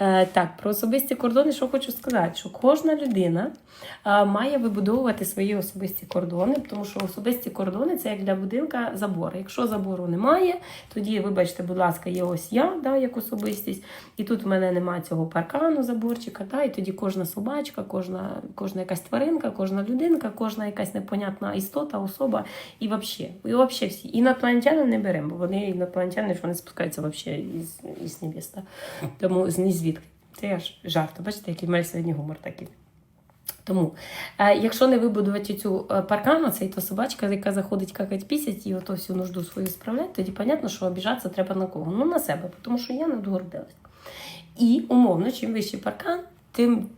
Е, так, про особисті кордони, що хочу сказати, що кожна людина е, має вибудовувати свої особисті кордони, тому що особисті кордони це як для будинка забор. Якщо забору немає, тоді, вибачте, будь ласка, є ось я, да, як особистість, і тут в мене немає цього паркану, заборчика, да, і тоді кожна собачка, кожна, кожна якась тваринка, кожна людинка, кожна якась непонятна істота, особа і взагалі. І вообще всі. Інопланетян не беремо, бо вони інопланетяни, що вони спускаються вообще із, із небес. Тому з звідки. Це я ж жарт. Бачите, який в сьогодні гумор такий. Тому, е, якщо не вибудувати цю е, паркану, це і то собачка, яка заходить какать пісять і ото всю нужду свою справляти, тоді понятно, що обіжатися треба на кого? Ну на себе, тому що я надгордилась. І умовно, чим вищий паркан, тим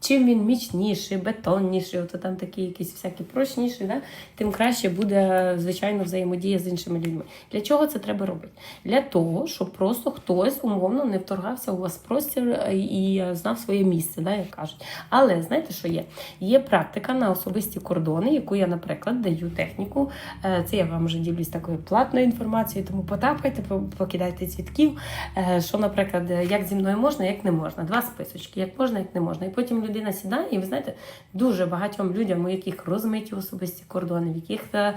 чим він міцніший, бетонніший, ото там такі якісь всякі прочніші, да? тим краще буде, звичайно, взаємодія з іншими людьми. Для чого це треба робити? Для того, щоб просто хтось умовно не вторгався у вас в простір е, і знав своє місце, да, як кажуть. Але знаєте, що є? Є практика на особисті кордони, яку я, наприклад, даю техніку. Е, Це я вам вже ділюсь такою платною інформацією, тому потапкайте, покидайте цвітків. Е, Що, наприклад, е, як зі мною можна, як не можна. Два списочки, як можна, як не можна. І потім людина сідає, і ви знаєте, дуже багатьом людям, у яких розмиті особисті кордони, в яких е,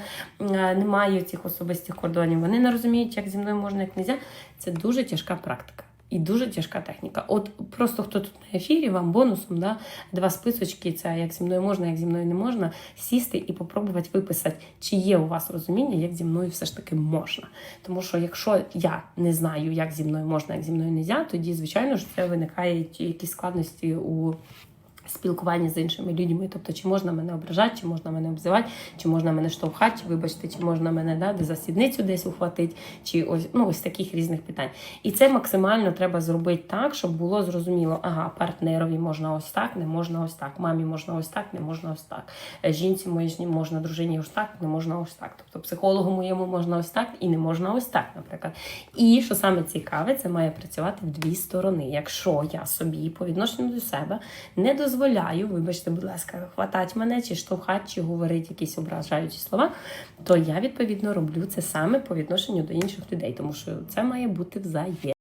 немає цих особистих кордонів, вони не розуміють, як зі мною можна, як не можна. Це дуже тяжка практика. І дуже тяжка техніка. От просто хто тут на ефірі, вам бонусом, да, два списочки, це як зі мною можна, як зі мною не можна, сісти і попробувати виписати, чи є у вас розуміння, як зі мною все ж таки можна. Тому що якщо я не знаю, як зі мною можна, як зі мною не можна, тоді, звичайно ж, це виникають якісь складності у спілкуванні з іншими людьми. Тобто, чи можна мене ображати, чи можна мене обзивати, чи можна мене штовхати, чи вибачте, чи можна мене да, за сідницю десь ухватити, чи ось ну ось таких різних питань. І це максимально треба зробити так, щоб було зрозуміло, ага, партнерові можна ось так, не можна ось так, мамі можна ось так, не можна ось так. Е, Жінці моїй можна, дружині ось так, не можна ось так. Тобто психологу моєму можна ось так і не можна ось так, наприклад. І що саме цікаве, це має працювати в дві сторони. Якщо я собі по відношенню до себе не дозволяю, вибачте, будь ласка, хватати мене, чи штовхати, чи говорити якісь ображаючі слова, то я відповідно роблю це саме по відношенню до інших людей, тому що це має бути взаємно.